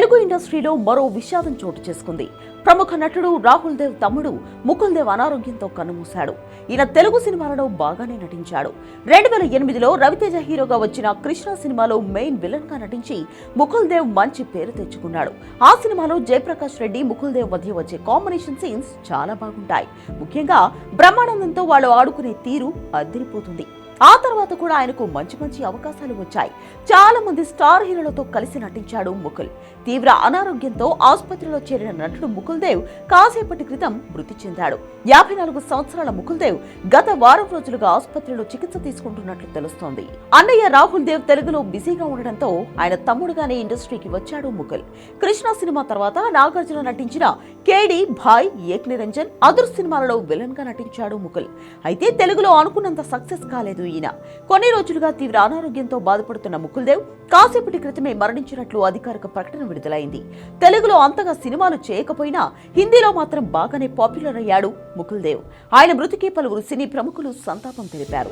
తెలుగు ఇండస్ట్రీలో మరో విషాదం చోటు చేసుకుంది. ప్రముఖ నటుడు రాహుల్ దేవ్ తమ్ముడు ముకుల్ దేవ్ అనారోగ్యంతో కన్నుమూశాడు. ఈయన తెలుగు సినిమాలలో బాగానే నటించాడు. రెండు వేల ఎనిమిదిలో రవితేజ హీరోగా వచ్చిన కృష్ణ సినిమాలో మెయిన్ విలన్గా నటించి ముకుల్ దేవ్ మంచి పేరు తెచ్చుకున్నాడు. ఆ సినిమాలో జయప్రకాష్ రెడ్డి ముకుల్ దేవ్ మధ్య వచ్చే కాంబినేషన్ సీన్స్ చాలా బాగుంటాయి. ముఖ్యంగా బ్రహ్మానందంతో వాళ్ళు ఆడుకునే తీరు అదిరిపోతుంది. ఆ తర్వాత కూడా ఆయనకు మంచి మంచి అవకాశాలు వచ్చాయి. చాలా మంది స్టార్ హీరోలతో కలిసి నటించాడు ముకుల్. తీవ్ర అనారోగ్యంతో ఆసుపత్రిలో చేరిన నటుడు ముకుల్ దేవ్ కాసేపటి క్రితం మృతి చెందాడు. యాభై నాలుగు సంవత్సరాల ముకుల్ దేవ్ గత వారం రోజులుగా ఆసుపత్రిలో చికిత్స తీసుకుంటున్నట్లు తెలుస్తోంది. అన్నయ్య రాహుల్ దేవ్ తెలుగులో బిజీగా ఉండడంతో ఆయన తమ్ముడుగానే ఇండస్ట్రీకి వచ్చాడు ముకుల్. కృష్ణ సినిమా తర్వాత నాగార్జున నటించిన కేడి భాయ్ ఏక్ నిరంజన్ అదుర్ సినిమాలలో విలన్గా నటించాడు ముకుల్. అయితే తెలుగులో అనుకున్నంత సక్సెస్ కాలేదు ఈయన. కొన్ని రోజులుగా తీవ్ర అనారోగ్యంతో బాధపడుతున్న ముకుల్దేవ్ కాసేపటి క్రితమే మరణించినట్లు అధికారిక ప్రకటన విడుదలైంది. తెలుగులో అంతగా సినిమాలు చేయకపోయినా హిందీలో మాత్రం బాగానే పాపులర్ అయ్యాడు ముకుల్దేవ్. ఆయన మృతికి పలువురు సినీ ప్రముఖులు సంతాపం తెలిపారు.